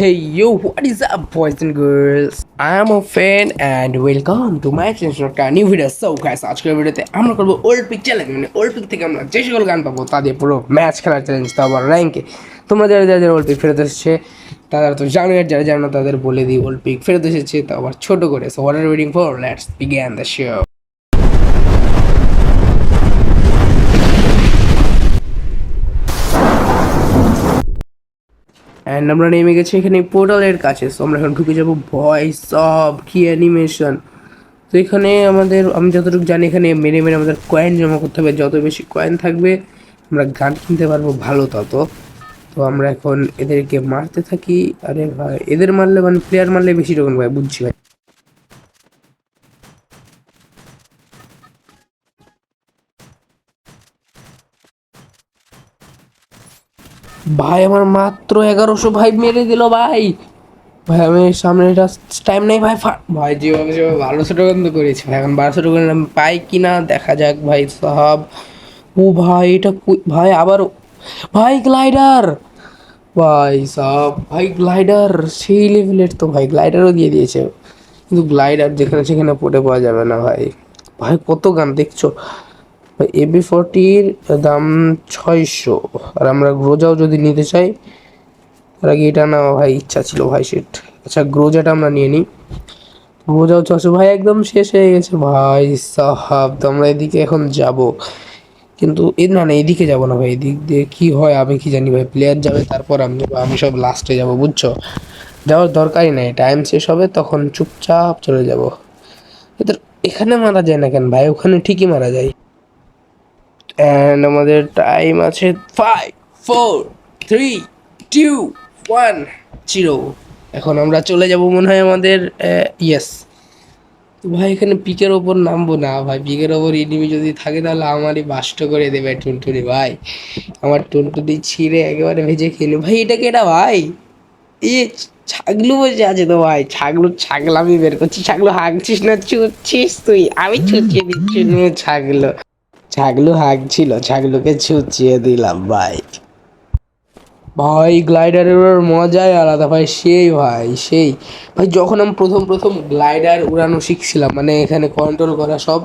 Hey yo, what is up boys and girls? I am a fan and welcome to my channel new video so guys আজকের ভিডিওতে আমরা করব old pic challenge মানে old pic থেকে আমরা যে সকল গান পাবো তাদের পুরো ম্যাচ খেলার চ্যালেঞ্জ তো আবার র্যাঙ্কে তোমরা যারা যারা যারা ওল্ড পিক ফেরত এসেছে তারা তো জানো আর যারা জানো তাদের বলে দিই ওল্ড পিক ফেরত এসেছে তো আবার ছোট করে। So what are waiting for let's begin the show and আমরা নেমে গেছি এখানে পোর্টালের কাছে। সো আমরা এখন ঢুকে যাব ভয়েস সব কি অ্যানিমেশন। তো এখানে আমাদের, আমি যতটুকু জানি এখানে মেনে মেনে আমাদের কয়েন জমা করতে হবে। যত বেশি কয়েন থাকবে, আমরা গান কিনতে পারব ভালো তত। তো আমরা এখন এদেরকে মারতে থাকি। আরে ভাই, এদের মারলে মানে প্লেয়ার মারলে বেশি রকম ভাই বুঝছি ভাই। ভাই, আমার মাত্র এগারোশো ভাই মেরে দিল ভাই। ভাই, আমি সামনে টাইম নেই ভাই ভাই, যেভাবে যেভাবে বারোশো টাকা কিন্তু করেছি ভাই, এখন বারোশো টাকা আমি পাই কি না দেখা যাক ভাই, সব। ও ভাই, এটা ভাই আবার ভাই গ্লাইডার ভাই, সব। ভাই গ্লাইডার সেই লেভেলের তো ভাই গ্লাইডারও দিয়ে দিয়েছে। কিন্তু গ্লাইডার যেখানে সেখানে পড়ে পাওয়া যাবে না ভাই। ভাই, কত গান দেখছ? এবি ফোরটির দাম ছয়শো। আর আমরা গ্রোজাও যদি নিতে চাই, তার আগে এটা না ভাই ইচ্ছা ছিল ভাই সেট। আচ্ছা গ্রোজাটা আমরা নিয়ে নিই। গ্রোজাও ছশো ভাই, একদম শেষ হয়ে গেছে। ভাই সাহাব, তো আমরা এদিকে এখন যাব। কিন্তু এ, না না, এদিকে যাব না ভাই, এদিক দিয়ে কী হয় আমি কি জানি ভাই। প্লেয়ার যাবে, তারপর আমি যাব, আমি সব লাস্টে যাব, বুঝছ? যাওয়ার দরকারই নেই টাইম শেষ হবে, তখন চুপচাপ চলে যাব। এদের এখানে মারা যায় না কেন ভাই? ওখানে ঠিকই মারা যায়। অ্যান্ড আমাদের টাইম আছে five four three two one zero এখন আমরা চলে যাব মনে হয় আমাদের ইয়েস ভাই, এখানে পিকের ওপর নামবো না। ভাই, পিকের ওপর এনিমি যদি থাকে তাহলে আমারই বাষ্ট করে দেবে টুনটুনি ভাই। আমার টুনটুনি ছিঁড়ে একেবারে ভেজে খেলে। ভাই, এটা কেটা ভাই? এ ছাগলু বসে আছে তো ভাই। ছাগলু ছাগলামি বের করছি। ছাগলু হাঁকছিস না, ছুটছিস তুই? আমি ছুটিয়ে দিচ্ছি ছাগলো। ছাগলু হাঁকছিল, ছাগলুকে ছুচিয়ে দিলাম, ভাই। ভাই গ্লাইডারের মজাই আলাদা, ভাই, সেই ভাই সেই। ভাই, যখন আমি প্রথম প্রথম গ্লাইডার উড়ানো শিখছিলাম মানে এখানে কন্ট্রোল করা সব,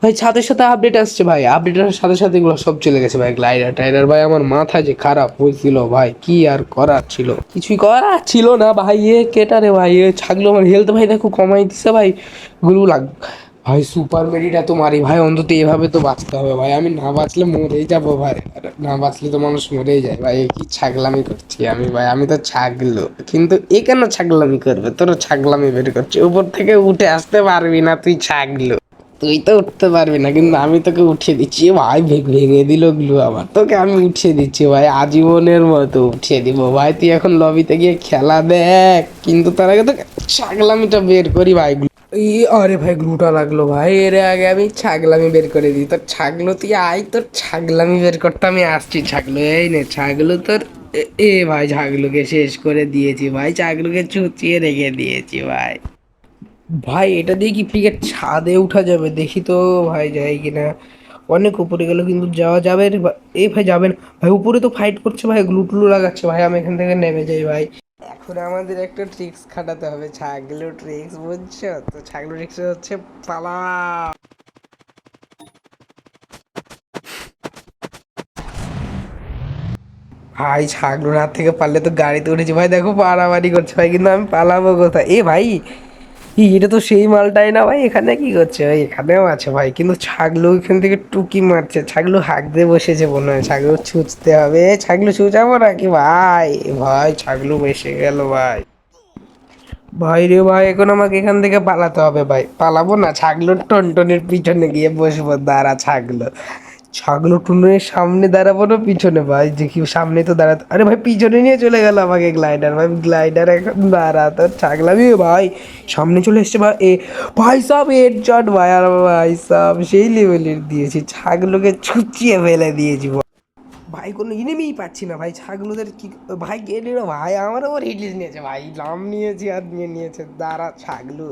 ভাই, সাথে সাথে আপডেট আসছে, ভাই। আপডেটের সাথে সাথে এগুলো সব চলে গেছে, ভাই গ্লাইডার টাইডার ভাই, আমার মাথা যে খারাপ হয়েছিল, ভাই, কি আর করার ছিল? কিছুই করার ছিল না, ভাই, এ কেটারে, ভাই, এ ছাগলো আমার হেলথ ভাই, দেখো, কমাই দিছে, ভাই গুলো লাগ ভাই সুপার মেডিটা তো মারি। ভাই, অন্তত এভাবে তো বাঁচতে হবে ভাই। আমি না বাঁচলে মরেই যাব ভাই। না বাঁচলে তো মানুষ মরেই যায়। ভাই কি ছাগলামি করছি আমি ভাই? আমি তো ছাগলো। কিন্তু এ কেন ছাগলামি করবে? তোর ছাগলামি বের করছে। উপর থেকে উঠে আসতে পারবি না তুই ছাগলো। তুই তো উঠতে পারবি না, কিন্তু আমি তোকে উঠিয়ে দিচ্ছি। ভাই ভেঙে দিল গ্লু আবার। তোকে আমি উঠিয়ে দিচ্ছি ভাই। আজীবনের মতো উঠিয়ে দিব ভাই। তুই এখন লবিতে গিয়ে খেলা দেখ। কিন্তু তার আগে তো ছাগলামিটা বের করি ভাই। আরে ভাই গ্লুটা লাগল ভাই। এর আগে আমি ছাগলামি বের করে দিই। তোর ছাগলো তুই আয়, তোর ছাগলামি বের করতে আমি আসছি। ছাগলো, এই নে, ছাগলো তোর এ- ভাই, ছাগলোকে শেষ করে দিয়েছি ভাই। ছাগলোকে চুচিয়ে রেখে দিয়েছি ভাই। ভাই, এটা দিয়ে কি পিকের ছাদে উঠা যাবে? দেখি তো ভাই যাই কিনা। অনেক উপরে গেল কিন্তু যাওয়া যাবে এ ভাই যাবেন ভাই, উপরে তো ফাইট করছে ভাই, গ্লুটুলু লাগাচ্ছে ভাই। আমি এখান থেকে নেমে যাই ভাই। এখন আমাদের একটা ট্রিক্স খাটাতে হবে। ছাগলু ট্রিক্স বুঝছ? তো ছাগলু ট্রিক্স হচ্ছে পালা ভাই, ছাগলুর হাত থেকে পারলে তো গাড়িতে উঠেছি। ভাই, দেখো পাড়াবাড়ি করছে। ভাই, কিন্তু আমি পালাবো কোথায়? এ ভাই ই, এটা তো সেই মালটাই না ভাই এখানে কি করছে ভাই? এখানেও আছে ভাই কিন্তু ছাগলো এখান থেকে টুকি মারছে। ছাগলো হাঁক দিয়ে বসেছে মনে হয় ছাগলো ছুঁচতে হবে। ছাগলো ছুঁচাবো নাকি ভাই? ভাই ছাগলো বসে গেল ভাই। ভাই রে ভাই এখন আমাকে এখান থেকে পালাতে হবে ভাই। পালাবো না ছাগলো টনটনের পিছনে গিয়ে বসবো দাঁড়া ছাগলো। ছাগলো টুনের সামনে দাঁড়াবো না, পিছনে ভাই যে কি সামনে তো দাঁড়াতে আরে ভাই, পিছনে নিয়ে চলে গেল আমাকে গ্লাইডার ভাই গ্লাইডার এখন দাঁড়া তো ছাগলামি ভাই। সামনে চলে এসছে ভাই, এ, ভাই সব হেড শট ভাই, আর ভাই সব, সেই লেভেলের দিয়েছি। ছাগলোকে ছুচিয়ে ফেলে দিয়েছি ভাই। কোনো ইনেমিই পাচ্ছি না ভাই, ছাগলদের কি ভাই, গেলি ভাই, আমার হিটলিস নিয়েছে ভাই লাম নিয়েছি আর নিয়ে নিয়েছে, দাঁড়া ছাগলু।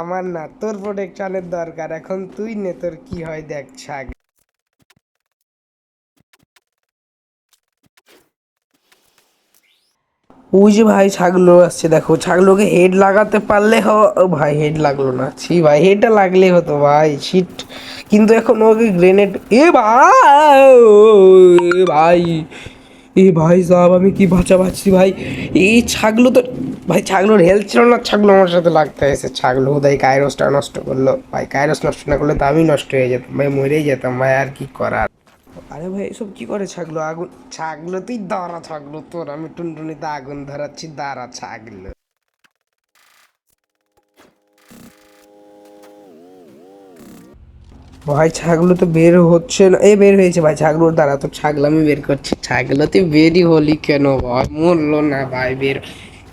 আমার না তোর প্রোটেকশনের দরকার, এখন তুই নে, তোর কি হয়, দেখ ছাগ ওই যে ভাই ছাগলো আসছে, দেখো, ছাগলোকে হেড লাগাতে পারলে হ ভাই হেড লাগল না। ছি ভাই হেডটা লাগলে হতো ভাই শিট কিন্তু এখন ওকে গ্রেনেড এ ভাই এ ভাই এ ভাই সাহেব, আমি কি বাঁচা পাচ্ছি ভাই? এই ছাগলো তো, ভাই ছাগলোর হেলথ ছিল না, ছাগলো আমার সাথে লাগতে এসে ছাগলো হুদাই কায়রসটা নষ্ট করল। ভাই কায়রস নষ্ট না করলে তো আমি নষ্ট হয়ে যেতাম, ভাই, মরেই যেতাম, ভাই, আর কি করার? আরে ভাই এসব কি করে ছাগলো? আগুন ছাগলো তুই দাঁড়া ছাগলো তোর। আমি টুনটুনিতে আগুন ধরাচ্ছি দাঁড়া ছাগলো। ভাই ছাগলো তো বের হচ্ছে না। এ বের হয়েছে ভাই ছাগলোর দ্বারা তো ছাগলো আমি বের করছি। ছাগলো তুই বেরই হলি কেন ভাই? মরলো না ভাই বের।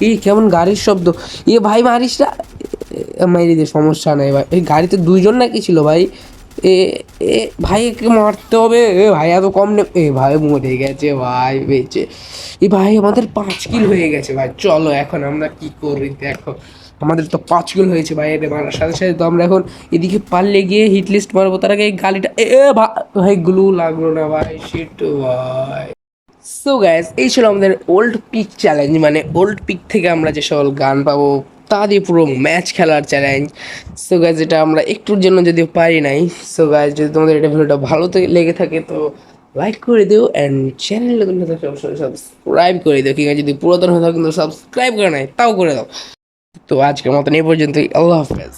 এই কেমন গাড়ির শব্দ। এ ভাই মারিস না। এ, মাইরি দে সমস্যা নাই ভাই। এই গাড়িতে দুইজন নাকি ছিল ভাই? এ এ, ভাই, একে মারতে হবে। এ, ভাই, এত কম নে এ, ভাই, মরে গেছে, ভাই, বেঁচে। এ, ভাই, আমাদের পাঁচ কিল হয়ে গেছে, ভাই। চলো, এখন আমরা কি করি, দেখো। আমাদের তো পাঁচ কিল হয়েছে, ভাই এর মারার সাথে সাথে তো আমরা এখন এদিকে পারলে গিয়ে হিট লিস্ট মারবো। তার আগে গালিটা এ ভাই, গ্লু লাগল না, ভাই শিট ভাই। সো গ্যাস এই ছিল আমাদের ওল্ড পিক চ্যালেঞ্জ মানে ওল্ড পিক থেকে আমরা যে সকল গান পাবো তা দিয়ে পুরো ম্যাচ খেলার চ্যালেঞ্জ সো গাইজ এটা আমরা একটুর জন্য যদি পারি নাই সো গাইজ যদি তোমাদের এটা ভিডিওটা ভালো লেগে থাকে, তো লাইক করে দিও অ্যান্ড চ্যানেল সাবস্ক্রাইব করে দিও। কিংবা যদি পুরাতন হয়ে থাকো কিন্তু সাবস্ক্রাইব করে নাই তাও করে দাও। তো আজকের মতন এই পর্যন্তই, আল্লাহ হাফেজ।